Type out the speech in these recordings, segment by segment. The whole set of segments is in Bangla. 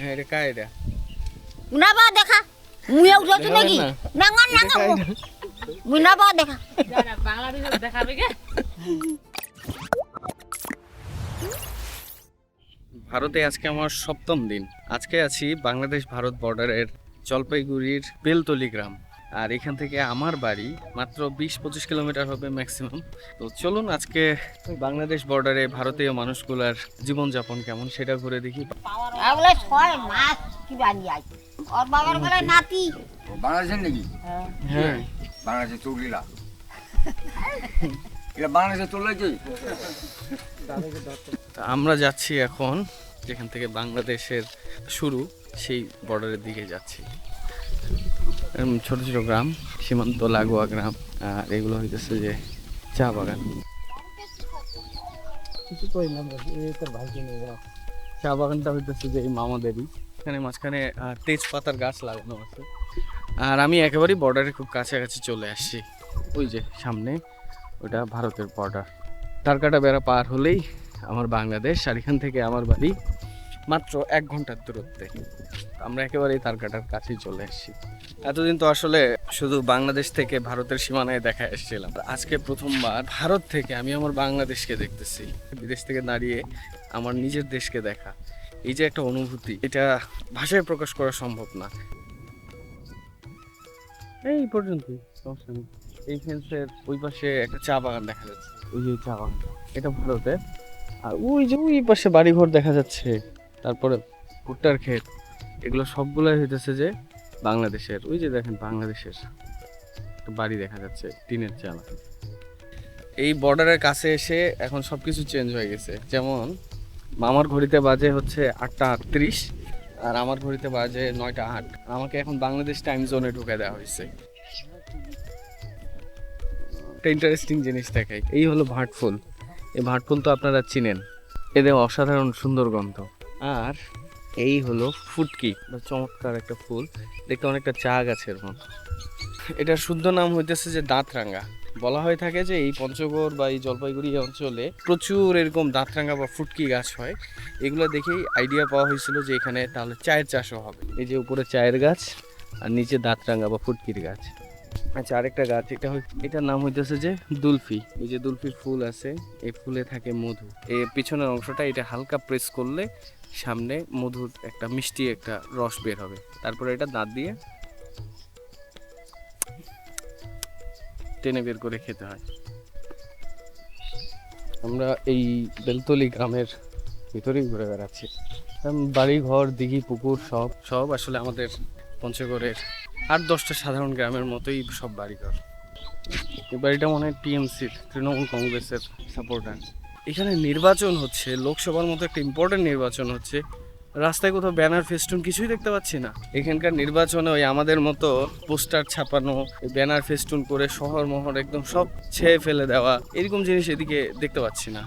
হ্যাঁ এটা কায় এটা? মুনাবা দেখা। উঠেছি নাকি? বাংলাদেশ দেখাবে কে? ভারতে আজকে আমার সপ্তম দিন। আজকে আছি বাংলাদেশ ভারত বর্ডারের জলপাইগুড়ির বেলতলি গ্রাম। আর এখান থেকে আমার বাড়ি মাত্র বিশ পঁচিশ কিলোমিটার হবে ম্যাক্সিমাম তো চলুন আজকে বাংলাদেশ বর্ডারে ভারতীয় মানুষগুলার জীবনযাপন কেমন সেটা ঘুরে দেখি। বাংলাদেশের নাকি? হ্যাঁ। এটা চলে তা আমরা যাচ্ছি এখন যেখান থেকে বাংলাদেশের শুরু সেই বর্ডারের দিকে যাচ্ছি। ছোট ছোট গ্রাম সীমান্ত লাগোয়া গ্রাম আর এগুলো হইতেছে যে চা বাগান। চা বাগানটা হইতেছে যে এই মামাদেরই। এখানে মাঝখানে তেজপাতার গাছ লাগানো আছে। আর আমি একেবারেই বর্ডারে খুব কাছাকাছি চলে আসছি। ওই যে সামনে ওটা ভারতের বর্ডার তারকাটা বেড়া পার হলেই আমার বাংলাদেশ আর এখান থেকে আমার বাড়ি মাত্র এক ঘণ্টার দূরত্বে। আমরা একেবারে তারকাটার কাছেই চলে এসেছি। এতদিন তো আসলে শুধু বাংলাদেশ থেকে ভারতের সীমানায় দেখা এসেছিলাম। আজকে প্রথমবার ভারত থেকে আমি আমার বাংলাদেশকে দেখতেছি। বিদেশ থেকে দাঁড়িয়ে আমার নিজের দেশকে দেখা। এই যে একটা অনুভূতি এটা ভাষায় প্রকাশ করা সম্ভব না। এই পর্যন্তই সমস্যা নেই। এই ফেন্সের ওই পাশে একটা চা বাগান দেখা যাচ্ছে। ওই যে চা বাগান এটা ভারতে আর ওই যে ওই পাশে বাড়িঘর দেখা যাচ্ছে। তারপরে ভুট্টার ক্ষেত, এগুলো সবগুলোই হইতেছে যে বাংলাদেশের, ওই যে দেখেন বাংলাদেশের বাড়ি দেখা যাচ্ছে, টিনের চালা। এই বর্ডারের কাছে এসে এখন সব কিছু চেঞ্জ হয়ে গেছে। যেমন, মামার ঘড়িতে বাজে হচ্ছে আটটা আটত্রিশ আর আমার ঘড়িতে বাজে নয়টা আট। আমাকে এখন বাংলাদেশ টাইম জোনে ঢুকে দেওয়া হয়েছে। একটা ইন্টারেস্টিং জিনিস দেখাই। এই হলো ভাটফুল। এই ভাটফুল তো আপনারা চিনেন। এদের অসাধারণ সুন্দর গন্ধ। আর এই হলো ফুটকি, বা চমৎকার একটা ফুল। দেখতে অনেকটা চা গাছের মতো এটার শুদ্ধ নাম হইতেছে যে দাঁতরাঙ্গা। বলা হয়ে থাকে যে এই পঞ্চগড় বা এই জলপাইগুড়ি অঞ্চলে প্রচুর এরকম দাঁতরাঙ্গা বা ফুটকি গাছ হয়। এগুলো দেখেই আইডিয়া পাওয়া হয়েছিল যে এখানে তাহলে চায়ের চাষও হবে। এই যে উপরে চায়ের গাছ আর নিচে দাঁতরাঙ্গা বা ফুটকির গাছ। আচ্ছা আরেকটা গাছ, এটা এটার নাম হইতেছে যে দুলফি। এই যে দুলফির ফুল আছে, এই ফুলে থাকে মধু। এই পিছনের অংশটা এটা হালকা প্রেস করলে সামনে মধুর একটা মিষ্টি একটা রস বের হবে। তারপরে এটা দাঁত দিয়ে টেনে বের করে খেতে হয়। আমরা এই বেলতলি গ্রামের ভিতরেই ঘুরে বেড়াচ্ছি। বাড়ি ঘর দিঘি, পুকুর সব সব আসলে আমাদের পঞ্চগড়ের আট দশটা সাধারণ গ্রামের মতোই সব বাড়িঘর। এই বাড়িটা মনে হয় টিএমসির, তৃণমূল কংগ্রেসের সাপোর্টার এখানে নির্বাচন হচ্ছে, লোকসভার মতো একটা ইম্পর্টেন্ট নির্বাচন হচ্ছে। রাস্তায় কোথাও ব্যানার ফেস্টুন কিছুই দেখতে পাচ্ছি না। এখানকার নির্বাচনে ওই আমাদের মতো পোস্টার ছাপানো ব্যানার ফেস্টুন করে শহর মহর একদম সব ছেয়ে ফেলে দেওয়া, এরকম জিনিস এদিকে দেখতে পাচ্ছি না।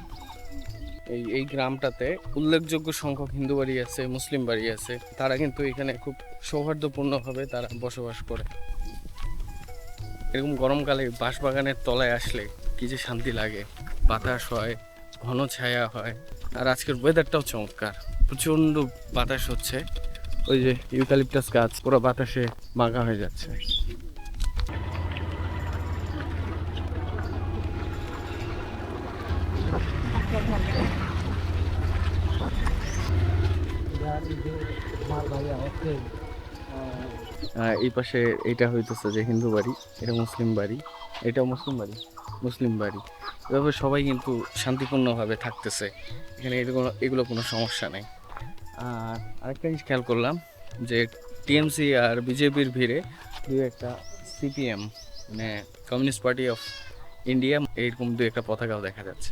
এই এই গ্রামটাতে উল্লেখযোগ্য সংখ্যক হিন্দু বাড়ি আছে, মুসলিম বাড়ি আছে। তারা কিন্তু এখানে খুব সৌহার্দ্যপূর্ণভাবে তারা বসবাস করে। এরকম গরমকালে বাঁশবাগানের তলায় আসলে কি যে শান্তি লাগে। বাতাস হয়, ঘন ছায়া হয়। আর আজকের ওয়েদারটাও চমৎকার। প্রচণ্ড বাতাস হচ্ছে। ওই যে ইউক্যালিপটাস গাছ, পুরো বাতাসে বাঁকা হয়ে যাচ্ছে। এই পাশে এটা হইতেছে যে হিন্দু বাড়ি, এটা মুসলিম বাড়ি, এটাও মুসলিম বাড়ি মুসলিম বাড়ি। এভাবে সবাই কিন্তু শান্তিপূর্ণভাবে থাকতেছে। এখানে এগুলো এগুলো কোনো সমস্যা নেই। আর আরেকটা জিনিস খেয়াল করলাম যে টিএমসি আর বিজেপির ভিড়ে দু একটা সিপিএম মানে কমিউনিস্ট পার্টি অফ ইন্ডিয়া, এরকম দু একটা পতাকাও দেখা যাচ্ছে।